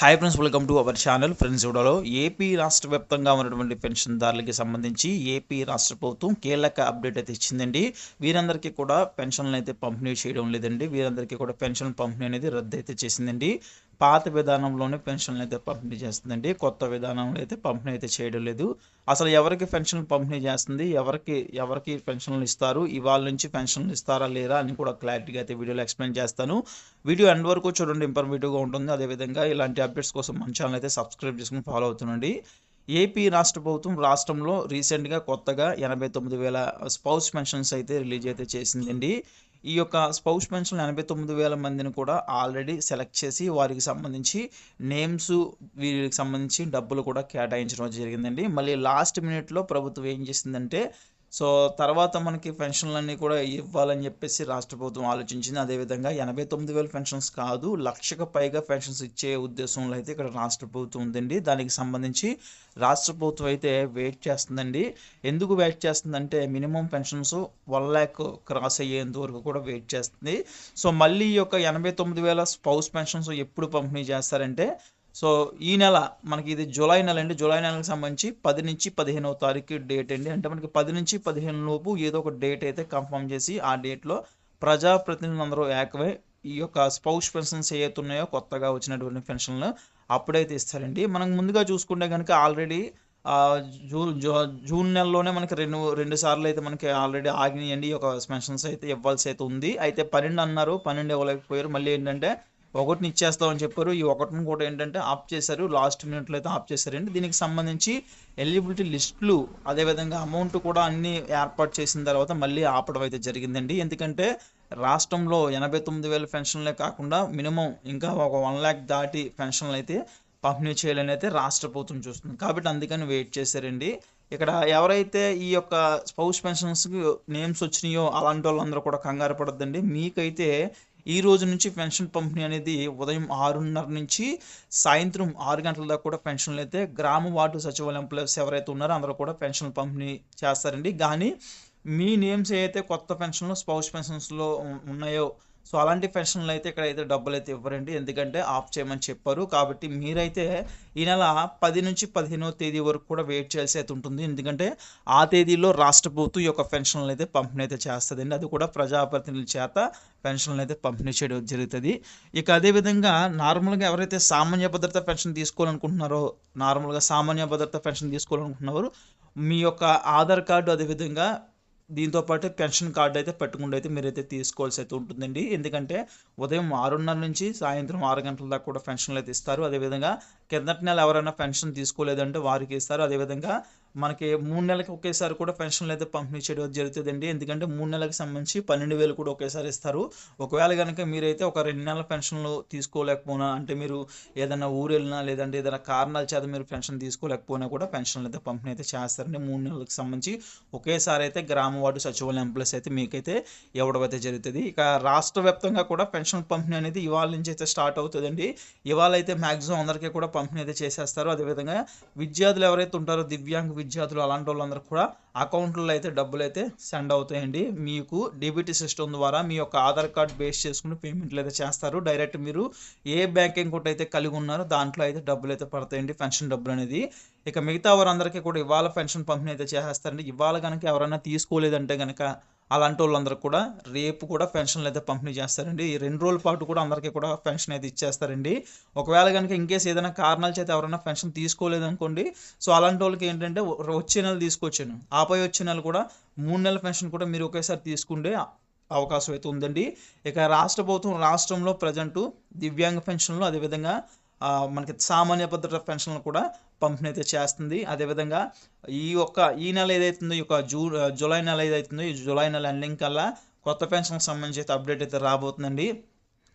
Hi friends welcome to our channel friends ఇవ్వడలో AP రాష్ట్ర వ్యాప్తంగా ఉన్నటువంటి పెన్షన్దారులకి సంబంధించి ఏపీ రాష్ట్ర ప్రభుత్వం కీలక అప్డేట్ అయితే ఇచ్చిందండి. వీరందరికీ కూడా పెన్షన్లు అయితే పంపిణీ చేయడం లేదండి. వీరందరికీ కూడా పెన్షన్ పంపిణీ అనేది రద్దు అయితే చేసిందండి. పాత విధానంలోనే పెన్షన్లు అయితే పంపిణీ చేస్తుందండి. కొత్త విధానంలో అయితే పంపిణీ అయితే చేయడం లేదు. అసలు ఎవరికి పెన్షన్ పంపిణీ చేస్తుంది? ఎవరికి ఎవరికి పెన్షన్లు ఇస్తారు? ఇవాళ నుంచి పెన్షన్లు ఇస్తారా లేరా అని కూడా క్లారిటీగా అయితే వీడియోలో ఎక్స్ప్లెయిన్ చేస్తాను. వీడియో ఎండ్ వరకు చూడండి ఇన్ఫర్మేటివ్గా ఉంటుంది. అదేవిధంగా ఇలాంటి అప్డేట్స్ కోసం మన ఛానల్ అయితే సబ్స్క్రైబ్ చేసుకుని ఫాలో అవుతుండండి. ఏపీ రాష్ట్ర ప్రభుత్వం రాష్ట్రంలో రీసెంట్గా కొత్తగా ఎనభై తొమ్మిది వేల స్పౌస్ పెన్షన్స్ అయితే రిలీజ్ అయితే చేసిందండి. ఈ యొక్క స్పౌస్ పెన్షన్ ఎనభై తొమ్మిది వేల మందిని కూడా ఆల్రెడీ సెలెక్ట్ చేసి వారికి సంబంధించి నేమ్స్ వీరికి సంబంధించి డబ్బులు కూడా కేటాయించడం జరిగిందండి. మళ్ళీ లాస్ట్ మినిట్లో ప్రభుత్వం ఏం చేసిందంటే సో తర్వాత మనకి పెన్షన్లన్నీ కూడా ఇవ్వాలని చెప్పేసి రాష్ట్ర ప్రభుత్వం ఆలోచించింది. అదేవిధంగా ఎనభై తొమ్మిది వేల పెన్షన్స్ కాదు లక్షకు పైగా పెన్షన్స్ ఇచ్చే ఉద్దేశంలో అయితే ఇక్కడ రాష్ట్ర ప్రభుత్వం ఉందండి. దానికి సంబంధించి రాష్ట్ర ప్రభుత్వం అయితే వెయిట్ చేస్తుందండి. ఎందుకు వెయిట్ చేస్తుందంటే minimum pensions one lakh cross అయ్యేంత వరకు కూడా వెయిట్ చేస్తుంది. సో మళ్ళీ ఈ యొక్క ఎనభై తొమ్మిది వేల స్పౌస్ పెన్షన్స్ ఎప్పుడు పంపిణీ చేస్తారంటే సో ఈ నెల మనకి ఇది జూలై నెల అండి. జూలై నెలకు సంబంధించి పది నుంచి పదిహేనవ తారీఖు డేట్ అండి. అంటే మనకి పది నుంచి పదిహేను లోపు ఏదో ఒక డేట్ అయితే కన్ఫర్మ్ చేసి ఆ డేట్లో ప్రజాప్రతినిధులు అందరూ ఏకమై ఈ యొక్క స్పౌష్ పెన్షన్స్ ఏవైతున్నాయో కొత్తగా వచ్చినటువంటి పెన్షన్లు అప్పుడైతే ఇస్తారండి. మనం ముందుగా చూసుకుంటే కనుక ఆల్రెడీ జూన్ జూన్ నెలలోనే మనకి రెండు రెండు సార్లు అయితే మనకి ఆల్రెడీ ఆగినాయండి. ఈ యొక్క పెన్షన్స్ అయితే ఇవ్వాల్సి అయితే ఉంది. అయితే పన్నెండు అన్నారు పన్నెండు ఇవ్వలేకపోయారు. మళ్ళీ ఏంటంటే ఒకటిని ఇచ్చేస్తామని చెప్పారు. ఈ ఒకటిని కూడా ఏంటంటే ఆఫ్ చేశారు. లాస్ట్ మినిట్లో అయితే ఆఫ్ చేశారండి. దీనికి సంబంధించి ఎలిజిబిలిటీ లిస్టులు అదేవిధంగా అమౌంట్ కూడా అన్ని ఏర్పాటు చేసిన తర్వాత మళ్ళీ ఆపడం అయితే జరిగిందండి. ఎందుకంటే రాష్ట్రంలో ఎనభై తొమ్మిది వేల పెన్షన్లే కాకుండా మినిమం ఇంకా ఒక వన్ ల్యాక్ దాటి పెన్షన్లు అయితే పంపిణీ చేయాలని అయితే రాష్ట్ర ప్రభుత్వం చూస్తుంది. కాబట్టి అందుకని వెయిట్ చేశారండి. ఇక్కడ ఎవరైతే ఈ యొక్క స్పౌస్ పెన్షన్స్కి నేమ్స్ వచ్చినాయో అలాంటి వాళ్ళందరూ కూడా కంగారు పడద్దండి. మీకైతే ఈ రోజు నుంచి పెన్షన్ పంపిణీ అనేది ఉదయం ఆరున్నర నుంచి సాయంత్రం ఆరు గంటల దాకా కూడా పెన్షన్లు అయితే గ్రామ వార్డు సచివాలయం ఎంప్లాయీస్ ఎవరైతే ఉన్నారో అందరూ కూడా పెన్షన్ పంపిణీ చేస్తారండి. కానీ మీ నేమ్స్ అయితే కొత్త పెన్షన్లు స్పౌస్ పెన్షన్స్లో ఉన్నాయో సో అలాంటి పెన్షన్లు అయితే ఇక్కడ అయితే డబ్బులు అయితే ఇవ్వరండి. ఎందుకంటే ఆఫ్ చేయమని చెప్పారు. కాబట్టి మీరైతే ఈ నెల పది నుంచి పదిహేనో తేదీ వరకు కూడా వెయిట్ చేయాల్సి అయితే ఉంటుంది. ఎందుకంటే ఆ తేదీలో రాష్ట్ర ప్రభుత్వం యొక్క పెన్షన్లు అయితే పంపిణీ అయితే చేస్తుందండి. అది కూడా ప్రజాప్రతినిధుల చేత పెన్షన్లు అయితే పంపిణీ చేయడం జరుగుతుంది. ఇక అదేవిధంగా నార్మల్గా ఎవరైతే సామాన్య భద్రత పెన్షన్ తీసుకోవాలనుకుంటున్నారో నార్మల్గా సామాన్య భద్రత పెన్షన్ తీసుకోవాలనుకుంటున్నారో మీ యొక్క ఆధార్ కార్డు అదేవిధంగా దీంతో పాటు పెన్షన్ కార్డు అయితే పెట్టకుండా అయితే మీరైతే తీసుకోవాల్సి అయితే ఉంటుందండి. ఎందుకంటే ఉదయం ఆరున్నర నుంచి సాయంత్రం ఆరు గంటల దాకా కూడా పెన్షన్లు అయితే ఇస్తారు. అదేవిధంగా కిందటి నెల ఎవరైనా పెన్షన్ తీసుకోలేదంటే వారికి ఇస్తారు. అదేవిధంగా మనకి మూడు నెలలకి ఒకేసారి కూడా పెన్షన్లు అయితే పంపిణీ చేయడం జరుగుతుందండి. ఎందుకంటే మూడు నెలలకు సంబంధించి పన్నెండు వేలు కూడా ఒకేసారి ఇస్తారు. ఒకవేళ కనుక మీరైతే ఒక రెండు నెలల పెన్షన్లు తీసుకోలేకపోయినా అంటే మీరు ఏదైనా ఊరు వెళ్ళినా లేదంటే ఏదైనా కారణాల చేత మీరు పెన్షన్ తీసుకోలేకపోయినా కూడా పెన్షన్లు అయితే పంపిణీ అయితే చేస్తారండి. మూడు నెలలకు సంబంధించి ఒకేసారి అయితే గ్రామ వార్డు సచివాలయం ఎంప్లాయీస్ అయితే మీకైతే ఇవ్వడం అయితే జరుగుతుంది. ఇక రాష్ట్ర వ్యాప్తంగా కూడా పెన్షన్ పంపిణీ అనేది ఇవాళ నుంచి అయితే స్టార్ట్ అవుతుందండి. ఇవాళ అయితే మ్యాక్సిమం అందరికీ కూడా పంపిణీ అయితే చేసేస్తారు. అదేవిధంగా విద్యార్థులు ఎవరైతే ఉంటారో దివ్యాంగ విద్యార్థులు అలాంటి వాళ్ళందరూ కూడా అకౌంట్లో అయితే డబ్బులు అయితే సెండ్ అవుతాయండి. మీకు డెబిట్ సిస్టమ్ ద్వారా మీ యొక్క ఆధార్ కార్డ్ బేస్ చేసుకుని పేమెంట్లు అయితే చేస్తారు. డైరెక్ట్ మీరు ఏ బ్యాంక్ అకౌంట్ అయితే కలిగి ఉన్నారో దాంట్లో అయితే డబ్బులు అయితే పడతాయండి పెన్షన్ డబ్బులు అనేది. ఇక మిగతా వారందరికీ కూడా ఇవాళ పెన్షన్ పంపిణీ అయితే చేసేస్తారండి. ఇవాళ కనుక ఎవరైనా తీసుకోలేదంటే కనుక అలాంటి వాళ్ళందరూ కూడా రేపు కూడా పెన్షన్లు అయితే పంపిణీ చేస్తారండి. ఈ రెండు రోజుల పాటు కూడా అందరికీ కూడా పెన్షన్ అయితే ఇచ్చేస్తారండి. ఒకవేళ కనుక ఇంకేస్ ఏదైనా కారణాల చేత ఎవరైనా పెన్షన్ తీసుకోలేదు అనుకోండి సో అలాంటి వాళ్ళకి ఏంటంటే వచ్చే నెల తీసుకొచ్చాను ఆపై వచ్చే నెల కూడా మూడు నెలల పెన్షన్ కూడా మీరు ఒకేసారి తీసుకుంటే అవకాశం అయితే ఉందండి. ఇక రాష్ట్ర ప్రభుత్వం రాష్ట్రంలో ప్రజెంటు దివ్యాంగ పెన్షన్లు అదేవిధంగా మనకి సామాన్య భద్రత పెన్షన్లు కూడా పంపిణీ అయితే చేస్తుంది. అదేవిధంగా ఈ యొక్క ఈ నెల ఏదైతుందో ఈ యొక్క జూ జూలై నెల ఏదైతుందో ఈ జూలై నెల ఎండింగ్ కల్లా కొత్త పెన్షన్కి సంబంధించి అయితే అప్డేట్ అయితే రాబోతుందండి.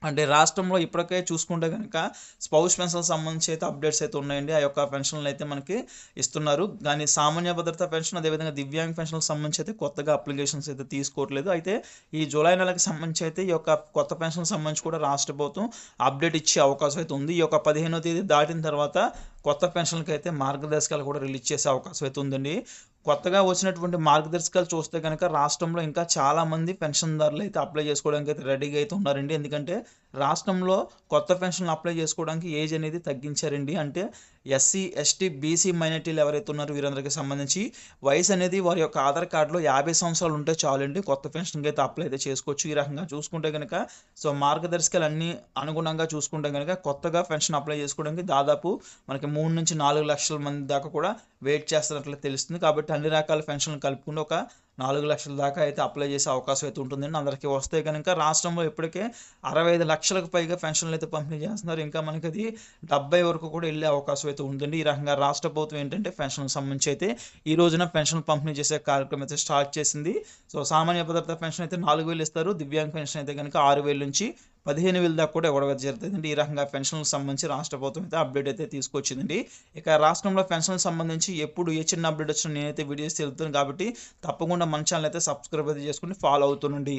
అంటే రాష్ట్రంలో ఇప్పటికే చూసుకుంటే కనుక స్పౌస్ పెన్షన్ సంబంధించి అయితే అప్డేట్స్ అయితే ఉన్నాయండి. ఆ యొక్క పెన్షన్లు అయితే మనకి ఇస్తున్నారు. కానీ సామాన్య భద్రత పెన్షన్ అదేవిధంగా దివ్యాంగ పెన్షన్కి సంబంధించి అయితే కొత్తగా అప్లికేషన్స్ అయితే తీసుకోవట్లేదు. అయితే ఈ జూలై నెలకు సంబంధించి అయితే ఈ యొక్క కొత్త పెన్షన్ సంబంధించి కూడా రాష్ట్ర ప్రభుత్వం అప్డేట్ ఇచ్చే అవకాశం అయితే ఉంది. ఈ యొక్క పదిహేనో తేదీ దాటిన తర్వాత కొత్త పెన్షన్కి అయితే మార్గదర్శకాలు కూడా రిలీజ్ చేసే అవకాశం అయితే ఉందండి. కొత్తగా వచ్చినటువంటి మార్గదర్శకాలు చూస్తే కనుక రాష్ట్రంలో ఇంకా చాలామంది పెన్షన్దారులు అయితే అప్లై చేసుకోవడానికి అయితే రెడీగా అయితే ఉన్నారండి. ఎందుకంటే రాష్ట్రంలో కొత్త పెన్షన్లు అప్లై చేసుకోవడానికి ఏజ్ అనేది తగ్గించారండి. అంటే ఎస్సీ ఎస్టీ బీసీ మైనార్టీలు ఎవరైతే ఉన్నారో వీరందరికీ సంబంధించి వయసు అనేది వారి యొక్క ఆధార్ కార్డులో యాభై సంవత్సరాలు ఉంటే చాలండి. కొత్త పెన్షన్కి అయితే అప్లై అయితే చేసుకోవచ్చు. ఈ రకంగా చూసుకుంటే కనుక సో మార్గదర్శకాలు అన్నీ అనుగుణంగా చూసుకుంటే కనుక కొత్తగా పెన్షన్ అప్లై చేసుకోవడానికి దాదాపు మనకి మూడు నుంచి నాలుగు లక్షల మంది దాకా కూడా వెయిట్ చేస్తున్నట్లు తెలుస్తుంది. కాబట్టి అన్ని రకాల పెన్షన్లు కలుపుకుని ఒక నాలుగు లక్షల దాకా అయితే అప్లై చేసే అవకాశం అయితే ఉంటుందండి. అందరికీ వస్తే కనుక రాష్ట్రంలో ఇప్పటికే అరవై ఐదు లక్షలకు పైగా పెన్షన్లు అయితే పంపిణీ చేస్తున్నారు. ఇంకా మనకి అది డెబ్బై వరకు కూడా వెళ్ళే అవకాశం అయితే ఉందండి. ఈ రకంగా రాష్ట్ర ప్రభుత్వం ఏంటంటే పెన్షన్కి సంబంధించి అయితే ఈ రోజున పెన్షన్ పంపిణీ చేసే కార్యక్రమం అయితే స్టార్ట్ చేసింది. సో సామాన్య భద్రత పెన్షన్ అయితే నాలుగు వేలు ఇస్తారు. దివ్యాంగ పెన్షన్ అయితే కనుక ఆరు వేలు నుంచి పదిహేను వేల దాకా కూడా ఇవ్వడం జరుగుతుందండి. ఈ రకంగా పెన్షన్లకు సంబంధించి రాష్ట్ర ప్రభుత్వం అయితే అప్డేట్ అయితే తీసుకొచ్చిందండి. ఇక రాష్ట్రంలో పెన్షన్కి సంబంధించి ఎప్పుడు ఏ చిన్న అప్డేట్ వచ్చినా నేనైతే వీడియోస్ తెలుపుతాను కాబట్టి తప్పకుండా మన ఛానల్ అయితే సబ్స్క్రైబ్ అయితే చేసుకుని ఫాలో అవుతుండండి.